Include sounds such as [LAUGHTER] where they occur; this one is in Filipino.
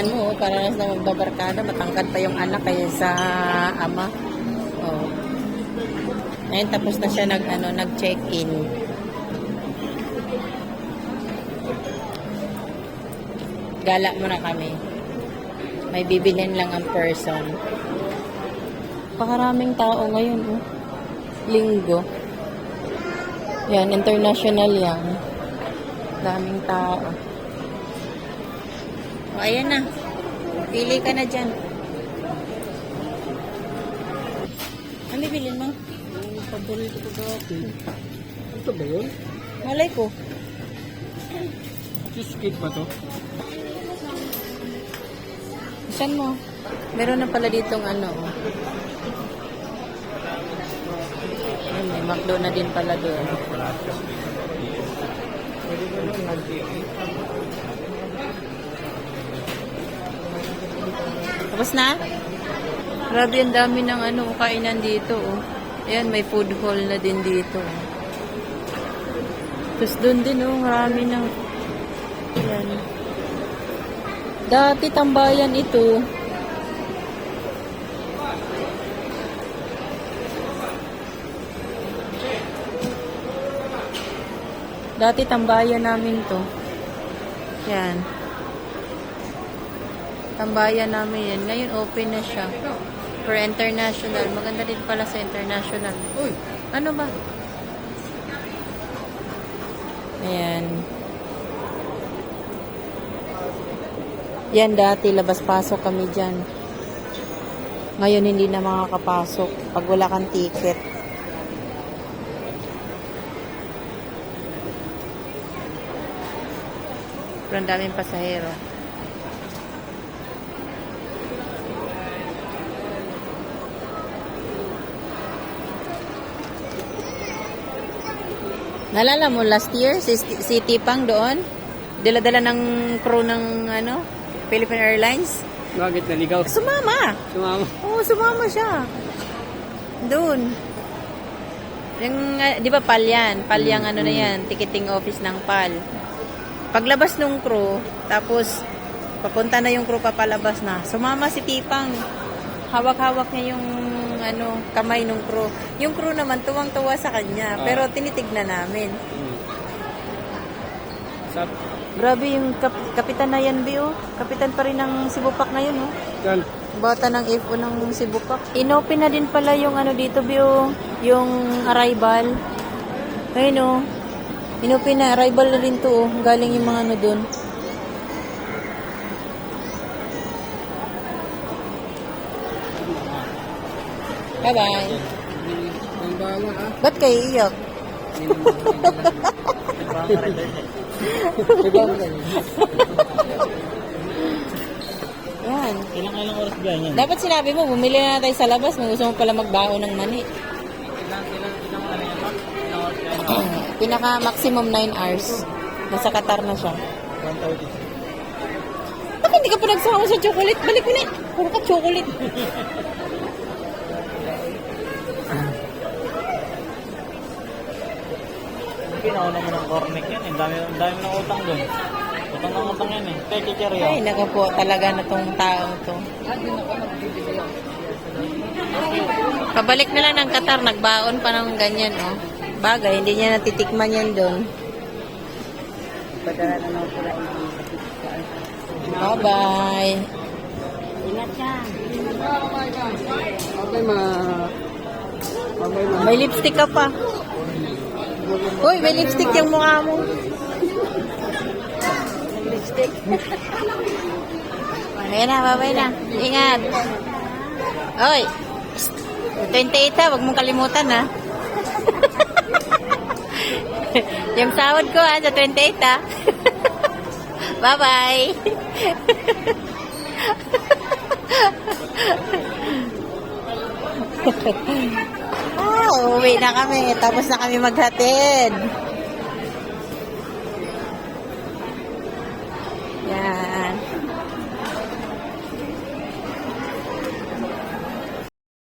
Tingnan mo, oh, para magbabarkada, matangkad pa yung anak kaya sa ama. Oh. Ngayon tapos na siya nag ano, nag-check-in. Gala muna kami. May bibilhin lang ang person. Pakaraming tao ngayon, oh. Linggo. Yan, international yan. Daming tao. O, ayan na. Pili ka na dyan. Ano bibilin mo? Yung paborito ko dati. Ito ba yun? Malay ko. Cheesecake ba to? Saan mo? Meron na pala ditong ano. oh. Ayun, may McDo na din pala doon. Tapos na? Grabe ang dami ng ano, kainan dito. Oh. Ayan, may food hall na din dito. oh. Tapos doon din, oh, marami ng... Ayan. Dati tambayan ito. Dati tambayan namin to. Yan. Tambayan namin yan. Ngayon open na siya. For international. Maganda din pala sa international. Uy! Ano ba? Ayan. Yan dati, labas-pasok kami dyan. Ngayon hindi na makakapasok pag wala kang ticket. Pero ang daming pasahero. Nalala mo last year si, si Tipang doon? Dala-dala ng crew ng ano, Philippine Airlines? Bakit naligaw? Sumama. Sumama. Oo, sumama siya. Doon. Yung, ah, di ba, PAL yan? PAL yung ano na yan, ticketing office ng PAL. Paglabas nung crew, tapos, papunta na yung crew papalabas na, sumama si Tipang. Hawak-hawak niya yung, ano, kamay nung crew. Yung crew naman, tuwang-tuwa sa kanya, Ah. pero tinitignan namin. Hmm. Sab... Grabe yung kap kapitan na yan, Bio. Kapitan pa rin ng Sibupak na yun, oh. Yan. Bata ng F1 ng Sibupak. Inopen na din pala yung ano dito, Bio. Yung arrival. Ayun, oh. Inopen na. Arrival na rin to, oh. Galing yung mga ano dun. Bye-bye. Ba't kayo iyak? Yan. Ilang ilang oras ba yan? Dapat sinabi mo, bumili na tayo sa labas. May gusto mo pala magbaon ng mani. Ilang ilang ilang? Ilang oras ba? Pinaka maximum 9 hours. Nasa Qatar na siya. 130. Bakit hindi ka pa nagsama sa chocolate? Balik mo na. Puro ka chocolate. Pinauna mo ng cornic yan. Ang dami, ang dami ng utang doon. Utang ng utang yan eh. Kaya chicheryo. Ay, naku po talaga na tong taong to. Pabalik na lang ng Qatar, nagbaon pa ng ganyan, oh. Bagay, hindi niya natitikman yan doon. Padala na lang sila. Bye-bye. Ingat ka. Okay ma. Ma. May lipstick ka pa. Uy, may lipstick yung mukha mo. lipstick. Ayan na, bye-bye na. Ingat. Oy, 28 ha, wag mong kalimutan ha. [LAUGHS] yung sahod ko ha, sa 28 ha. [LAUGHS] Bye-bye. [LAUGHS] Ah, uwi na kami. Tapos na kami maghatid.